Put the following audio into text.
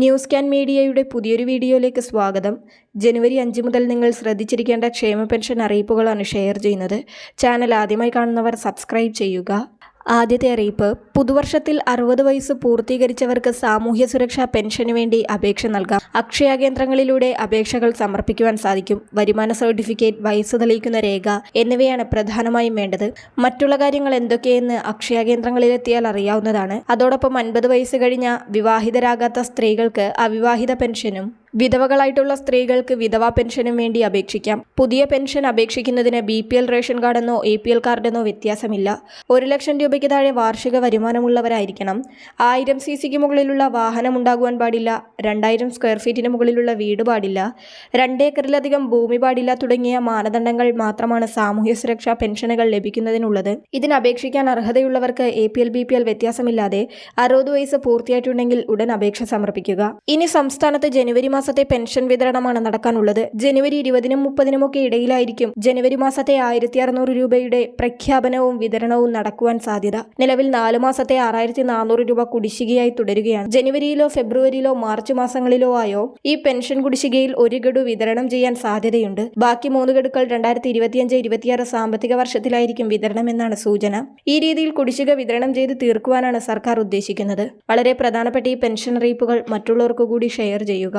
News can മീഡിയയുടെ പുതിയൊരു വീഡിയോയിലേക്ക് സ്വാഗതം. ജനുവരി അഞ്ച് മുതൽ നിങ്ങൾ ശ്രദ്ധിച്ചിരിക്കേണ്ട ക്ഷേമ പെൻഷൻ അറിയിപ്പുകളാണ് ഷെയർ ചെയ്യുന്നത്. ചാനൽ ആദ്യമായി കാണുന്നവർ സബ്സ്ക്രൈബ് ചെയ്യുക. ആദ്യത്തെ അറിയിപ്പ്. പുതുവർഷത്തിൽ അറുപത് വയസ്സ് പൂർത്തീകരിച്ചവർക്ക് സാമൂഹ്യ സുരക്ഷാ പെൻഷന് വേണ്ടി അപേക്ഷ നൽകാം. അക്ഷയ കേന്ദ്രങ്ങളിലൂടെ അപേക്ഷകൾ സമർപ്പിക്കുവാൻ സാധിക്കും. വരുമാന സർട്ടിഫിക്കറ്റ് വയസ്സ് തെളിയിക്കുന്ന രേഖ എന്നിവയാണ് പ്രധാനമായും വേണ്ടത്. മറ്റുള്ള കാര്യങ്ങൾ എന്തൊക്കെയെന്ന് അക്ഷയ കേന്ദ്രങ്ങളിലെത്തിയാൽ അറിയാവുന്നതാണ്. അതോടൊപ്പം അൻപത് വയസ്സ് കഴിഞ്ഞ വിവാഹിതരാകാത്ത സ്ത്രീകൾക്ക് അവിവാഹിത പെൻഷനും വിധവകളായിട്ടുള്ള സ്ത്രീകൾക്ക് വിധവാ പെൻഷനും വേണ്ടി അപേക്ഷിക്കാം. പുതിയ പെൻഷൻ അപേക്ഷിക്കുന്നതിന് ബി പി എൽ റേഷൻ കാർഡെന്നോ എ പി എൽ കാർഡെന്നോ വ്യത്യാസമില്ല. ഒരു ലക്ഷം രൂപയ്ക്ക് താഴെ വാർഷിക വരുമാനമുള്ളവരായിരിക്കണം. ആയിരം സി സിക്ക് മുകളിലുള്ള വാഹനം ഉണ്ടാകുവാൻ പാടില്ല. രണ്ടായിരം സ്ക്വയർ ഫീറ്റിന് മുകളിലുള്ള വീട് പാടില്ല. രണ്ടേക്കറിലധികം ഭൂമി പാടില്ല തുടങ്ങിയ മാനദണ്ഡങ്ങൾ മാത്രമാണ് സാമൂഹ്യ സുരക്ഷാ പെൻഷനുകൾ ലഭിക്കുന്നതിനുള്ളത്. ഇതിന് അപേക്ഷിക്കാൻ അർഹതയുള്ളവർക്ക് A P L B P L വ്യത്യാസമില്ലാതെ അറുപത് വയസ്സ് പൂർത്തിയായിട്ടുണ്ടെങ്കിൽ ഉടൻ അപേക്ഷ സമർപ്പിക്കുക. ഇനി സംസ്ഥാനത്ത് ജനുവരി മാസത്തെ പെൻഷൻ വിതരണമാണ് നടക്കാനുള്ളത്. ജനുവരി ഇരുപതിനും മുപ്പതിനുമൊക്കെ ഇടയിലായിരിക്കും ജനുവരി മാസത്തെ ആയിരത്തി അറുന്നൂറ് രൂപയുടെ പ്രഖ്യാപനവും വിതരണവും നടക്കുവാൻ സാധ്യത. നിലവിൽ നാലു മാസത്തെ ആറായിരത്തി നാനൂറ് രൂപ കുടിശ്ശികയായി തുടരുകയാണ്. ജനുവരിയിലോ ഫെബ്രുവരിയിലോ മാർച്ച് മാസങ്ങളിലോ ആയോ ഈ പെൻഷൻ കുടിശ്ശികയിൽ ഒരു ഗഡു വിതരണം ചെയ്യാൻ സാധ്യതയുണ്ട്. ബാക്കി മൂന്ന് ഗഡുക്കൾ രണ്ടായിരത്തി ഇരുപത്തിയഞ്ച് ഇരുപത്തിയാറ് സാമ്പത്തിക വർഷത്തിലായിരിക്കും വിതരണം എന്നാണ് സൂചന. ഈ രീതിയിൽ കുടിശ്ശിക വിതരണം ചെയ്ത് തീർക്കുവാനാണ് സർക്കാർ ഉദ്ദേശിക്കുന്നത്. വളരെ പ്രധാനപ്പെട്ട ഈ പെൻഷൻ അറിയിപ്പുകൾ മറ്റുള്ളവർക്ക് കൂടി ഷെയർ ചെയ്യുക.